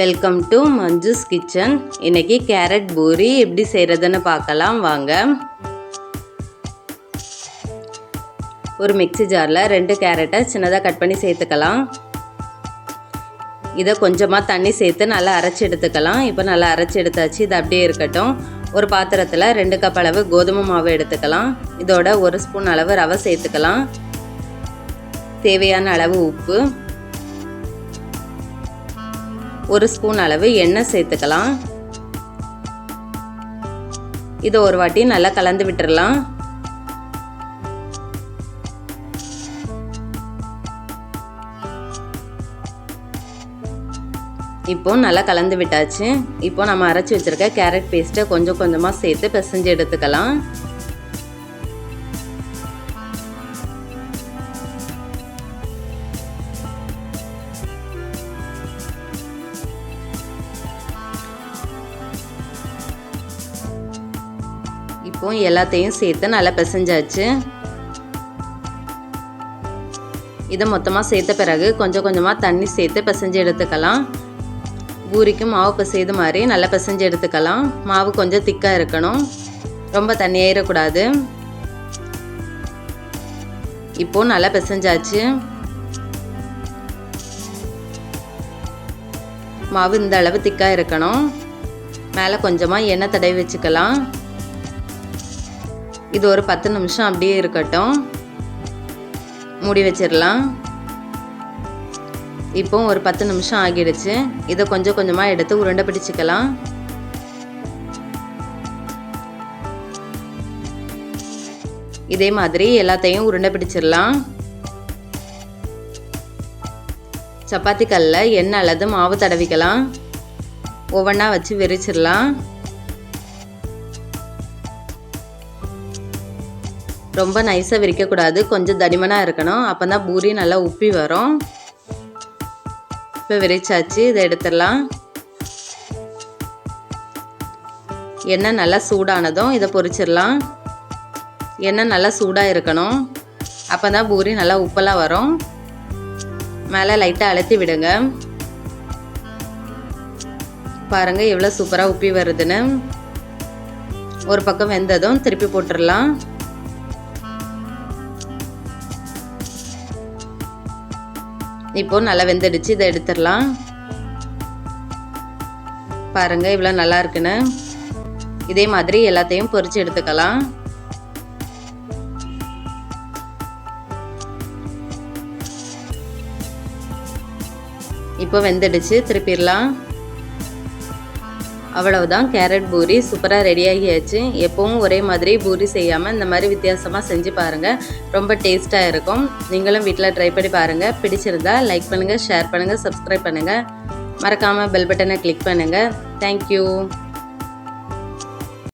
Welcome to Manju's kitchen. இன்னைக்கு carrot puri எப்படி செய்கிறதுன்னு பார்க்கலாம் வாங்க. ஒரு மிக்ஸி ஜாரில் ரெண்டு கேரட்டை சின்னதாக கட் பண்ணி சேர்த்துக்கலாம். இதை கொஞ்சமாக தண்ணி சேர்த்து நல்லா அரைச்சி எடுத்துக்கலாம். இப்போ நல்லா அரைச்சி எடுத்தாச்சு இது அப்படியே இருக்கட்டும். ஒரு பாத்திரத்தில் ரெண்டு கப் அளவு கோதுமை மாவு எடுத்துக்கலாம். இதோட ஒரு ஸ்பூன் அளவு ரவை சேர்த்துக்கலாம். தேவையான அளவு உப்பு. ஒரு ஸ்பூன் அளவு எண்ணெய் சேர்த்துக்கலாம். இதை ஒரு வாட்டி நல்லா கலந்து விட்டுறலாம். இப்போ நல்லா கலந்து விட்டாச்சு. இப்போ நம்ம அரைச்சி வச்சிருக்க கேரட் பேஸ்ட்டை கொஞ்சம் கொஞ்சமாக சேர்த்து பிசைஞ்சு எடுத்துக்கலாம். இருக்கும். எல்லாத்தையும் சேர்த்து நல்லா பிசைஞ்சாச்சு. இதை மொத்தமாக சேர்த்த பிறகு கொஞ்சம் கொஞ்சமாக தண்ணி சேர்த்து பிசைஞ்சு எடுத்துக்கலாம். பூரிக்கு மாவு பிசைது மாதிரி நல்லா பிசைஞ்சு எடுத்துக்கலாம். மாவு கொஞ்சம் திக்காக இருக்கணும். ரொம்ப தண்ணி ஏறக்கூடாது இப்போ நல்லா பிசைஞ்சாச்சு. மாவு இந்த அளவு திக்காக இருக்கணும். மேலே கொஞ்சமாக எண்ணெய் தடவி வச்சுக்கலாம். இது ஒரு பத்து நிமிஷம் அப்படியே இருக்கட்டும். மூடி வச்சிடலாம். இப்போ ஒரு பத்து நிமிஷம் ஆகிடுச்சு. இதை கொஞ்சம் கொஞ்சமாக எடுத்து உருண்டை பிடிச்சிக்கலாம். இதே மாதிரி எல்லாத்தையும் உருண்டை பிடிச்சிடலாம். சப்பாத்தி கல்லில் எண்ணெய் அல்லது மாவு தடவிக்கலாம். ஒவ்வொன்றா வச்சு விரிச்சிடலாம் ரொம்ப நைஸாக விரிக்கக்கூடாது. கொஞ்சம் தடிமனாக இருக்கணும். அப்போ தான் பூரி நல்லா உப்பி வரும். இப்போ விரிச்சாச்சு. இதை எடுத்துடலாம். எண்ணெய் நல்லா சூடானதும் இதை பொரிச்சிடலாம். எண்ணெய் நல்லா சூடாக இருக்கணும். அப்போ தான் பூரி நல்லா உப்பெல்லாம் வரும். மேலே லைட்டாக அழுத்தி விடுங்க. பாருங்கள் எவ்வளோ சூப்பராக உப்பி வருதுன்னு. ஒரு பக்கம் வெந்ததும் திருப்பி போட்டுடலாம். இப்போ நல்லா வெந்துடுச்சு இதை எடுத்துடலாம். பாருங்க இவ்வளோ நல்லா இருக்குன்னு. இதே மாதிரி எல்லாத்தையும் பொறிச்சு எடுத்துக்கலாம். இப்போ வெந்துடுச்சு திருப்பிடலாம். அவ்வளவுதான். கேரட் பூரி சூப்பராக ரெடி ஆகியாச்சு. எப்பவும் ஒரே மாதிரி பூரி செய்யாமல் இந்த மாதிரி வித்தியாசமாக செஞ்சு பாருங்கள் ரொம்ப டேஸ்ட்டாக இருக்கும். நீங்களும் வீட்டில் ட்ரை பண்ணி பாருங்கள் பிடிச்சிருந்தா லைக் பண்ணுங்கள் ஷேர் பண்ணுங்கள் சப்ஸ்கிரைப் பண்ணுங்கள் மறக்காமல் பெல் பட்டனை கிளிக் பண்ணுங்கள் தேங்க்யூ